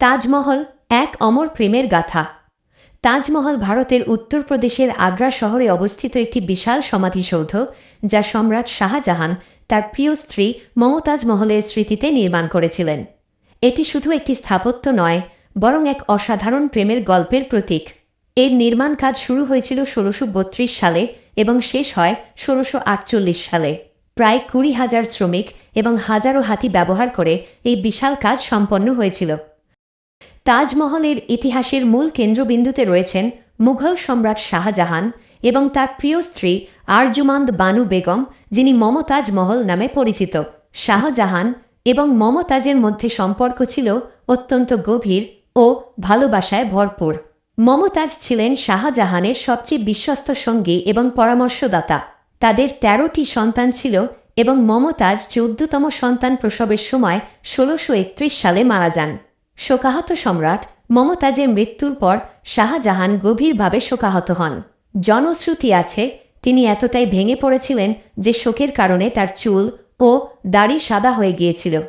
তাজমহল এক অমর প্রেমের গাথা। তাজমহল ভারতের উত্তরপ্রদেশের আগ্রা শহরে অবস্থিত একটি বিশাল সমাধিসৌধ, যা সম্রাট শাহজাহান, তার প্রিয় স্ত্রী মমতাজ মহলের স্মৃতিতে নির্মাণ করেছিলেন। এটি শুধু একটি স্থাপত্য নয়, বরং এক অসাধারণ প্রেমের গল্পের প্রতীক। এর নির্মাণ কাজ শুরু হয়েছিল ষোলোশো সালে এবং শেষ হয় ষোলোশো সালে। প্রায় কুড়ি হাজার শ্রমিক এবং হাজারো হাতি ব্যবহার করে এই বিশাল কাজ সম্পন্ন হয়েছিল। তাজমহলের ইতিহাসের মূল কেন্দ্রবিন্দুতে রয়েছেন মুঘল সম্রাট শাহজাহান এবং তার প্রিয় স্ত্রী আরজুমান্দ বানু বেগম, যিনি মমতাজ মহল নামে পরিচিত। শাহজাহান এবং মমতাজের মধ্যে সম্পর্ক ছিল অত্যন্ত গভীর ও ভালোবাসায় ভরপুর। মমতাজ ছিলেন শাহজাহানের সবচেয়ে বিশ্বস্ত সঙ্গী এবং পরামর্শদাতা। তাদের তেরোটি সন্তান ছিল এবং মমতাজ চৌদ্দতম সন্তান প্রসবের সময় ষোলোশো সালে মারা যান। শোকাহত সম্রাট মমতাজের মৃত্যুর পর শাহজাহান গভীরভাবে শোকাহত হন। জনশ্রুতি আছে, তিনি এতটাই ভেঙে পড়েছিলেন যে শোকের কারণে তার চুল ও দাড়ি সাদা হয়ে গিয়েছিল।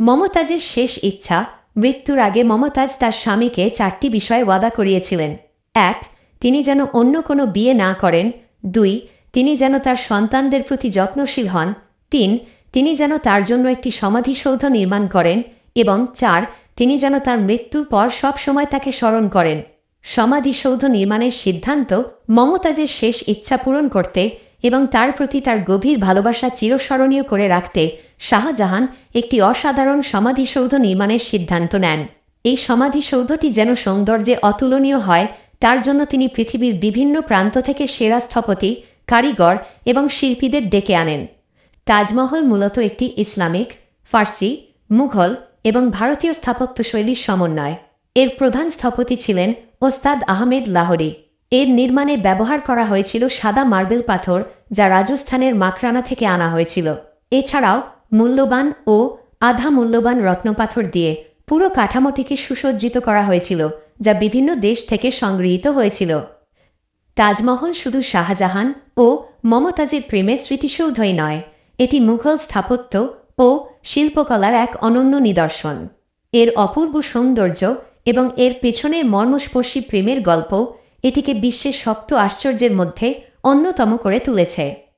মমতাজের শেষ ইচ্ছা, মৃত্যুর আগে মমতাজ তার স্বামীকে চারটি বিষয়ে ওয়াদা করিয়েছিলেন। এক, তিনি যেন অন্য কোনো বিয়ে না করেন। দুই, তিনি যেন তার সন্তানদের প্রতি যত্নশীল হন। তিন, তিনি যেন তার জন্য একটি সমাধিসৌধ নির্মাণ করেন। এবং চার তিনি যেন তার মৃত্যুর পর সব সময় তাকে স্মরণ করেন। সমাধিসৌধ নির্মাণের সিদ্ধান্ত মমতাজের শেষ ইচ্ছা পূরণ করতে এবং তার প্রতি তার গভীর ভালোবাসা চিরস্মরণীয় করে রাখতে শাহজাহান একটি অসাধারণ সমাধিসৌধ নির্মাণের সিদ্ধান্ত নেন। এই সমাধিসৌধটি যেন সৌন্দর্যে অতুলনীয় হয়, তার জন্য তিনি পৃথিবীর বিভিন্ন প্রান্ত থেকে সেরা স্থপতি, কারিগর এবং শিল্পীদের ডেকে আনেন। তাজমহল মূলত একটি ইসলামিক, ফার্সি, মুঘল এবং ভারতীয় স্থাপত্যশৈলীর সমন্বয়। এর প্রধান স্থপতি ছিলেন ওস্তাদ আহমেদ লাহরি। এর নির্মাণে ব্যবহার করা হয়েছিল সাদা মার্বেল পাথর, যা রাজস্থানের মাকরানা থেকে আনা হয়েছিল। এছাড়াও মূল্যবান ও আধা মূল্যবান রত্নপাথর দিয়ে পুরো কাঠামোটিকে সুসজ্জিত করা হয়েছিল, যা বিভিন্ন দেশ থেকে সংগৃহীত হয়েছিল। তাজমহল শুধু শাহজাহান ও মমতাজের প্রেমের স্মৃতিসৌধই নয়, এটি মুঘল স্থাপত্য ও শিল্পকলার এক অনন্য নিদর্শন। এর অপূর্ব সৌন্দর্য এবং এর পেছনের মর্মস্পর্শী প্রেমের গল্প এটিকে বিশ্বের শক্ত আশ্চর্যের মধ্যে অন্যতম করে তুলেছে।